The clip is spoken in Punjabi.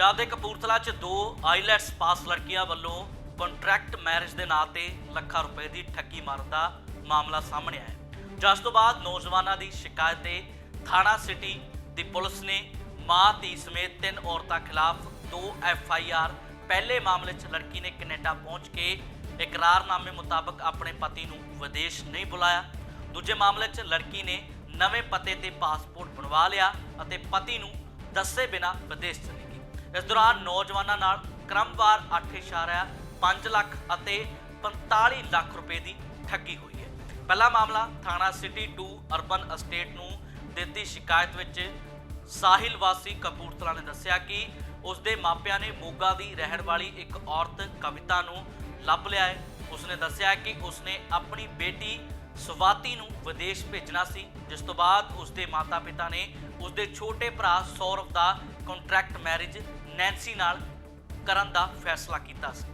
ਪੰਜਾਬ ਦੇ ਕਪੂਰਥਲਾ 'ਚ ਦੋ ਆਈਲੈਟਸ ਪਾਸ ਲੜਕੀਆਂ ਵੱਲੋਂ ਕੰਟਰੈਕਟ ਮੈਰਿਜ ਦੇ ਨਾਂ ਤੇ ਲੱਖਾਂ ਰੁਪਏ ਦੀ ਠੱਗੀ ਮਾਰਨ ਦਾ ਮਾਮਲਾ ਸਾਹਮਣੇ ਆਇਆ ਜਿਸ ਤੋਂ ਬਾਅਦ ਨੌਜਵਾਨਾਂ ਦੀ ਸ਼ਿਕਾਇਤ ਤੇ ਥਾਣਾ ਸਿਟੀ ਦੀ ਪੁਲਿਸ ਨੇ ਮਾਂ, ਧੀ ਸਮੇਤ ਤਿੰਨ ਔਰਤਾਂ ਖਿਲਾਫ ਦੋ ਐਫ ਆਈ ਆਰ ਪਹਿਲੇ ਮਾਮਲੇ 'ਚ ਲੜਕੀ ਨੇ ਕੈਨੇਡਾ ਪਹੁੰਚ ਕੇ ਇਕਰਾਰਨਾਮੇ ਮੁਤਾਬਕ ਆਪਣੇ ਪਤੀ ਨੂੰ ਵਿਦੇਸ਼ ਨਹੀਂ ਬੁਲਾਇਆ। ਦੂਜੇ ਮਾਮਲੇ 'ਚ ਲੜਕੀ ਨੇ ਨਵੇਂ ਪਤੇ ਤੇ ਪਾਸਪੋਰਟ ਬਣਵਾ ਲਿਆ ਅਤੇ ਪਤੀ ਨੂੰ ਦੱਸੇ ਬਿਨਾ ਵਿਦੇਸ਼ ਚਲੀ ਇਸ ਦੌਰਾਨ ਨੌਜਵਾਨਾਂ ਨਾਲ ਕ੍ਰਮਵਾਰ 8.5 ਲੱਖ ਅਤੇ 45 ਲੱਖ ਰੁਪਏ ਦੀ ਠੱਗੀ ਹੋਈ ਹੈ। ਪਹਿਲਾ ਮਾਮਲਾ ਥਾਣਾ ਸਿਟੀ 2 ਅਰਬਨ ਅਸਟੇਟ ਨੂੰ ਦਿੱਤੀ ਸ਼ਿਕਾਇਤ ਵਿੱਚ ਸਾਹਿਲ ਵਾਸੀ ਕਪੂਰਥਲਾ ਨੇ ਦੱਸਿਆ ਕਿ ਉਸ ਦੇ ਮਾਪਿਆਂ ਨੇ ਮੋਗਾ ਦੀ ਰਹਿਣ ਵਾਲੀ ਇੱਕ ਔਰਤ ਕਵਿਤਾ ਨੂੰ ਲੱਭ ਲਿਆ ਹੈ। ਉਸਨੇ ਦੱਸਿਆ ਕਿ ਉਸਨੇ ਆਪਣੀ ਬੇਟੀ ਸਵਾਤੀ ਨੂੰ ਵਿਦੇਸ਼ ਭੇਜਣਾ ਸੀ, ਜਿਸ ਤੋਂ ਬਾਅਦ ਉਸਦੇ ਮਾਤਾ-ਪਿਤਾ ਨੇ ਉਸਦੇ ਛੋਟੇ ਭਰਾ ਸੌਰਵ ਦਾ ਕੰਟਰੈਕਟ ਮੈਰਿਜ ਨੈਂਸੀ ਨਾਲ ਕਰਨ ਦਾ ਫੈਸਲਾ ਕੀਤਾ ਸੀ।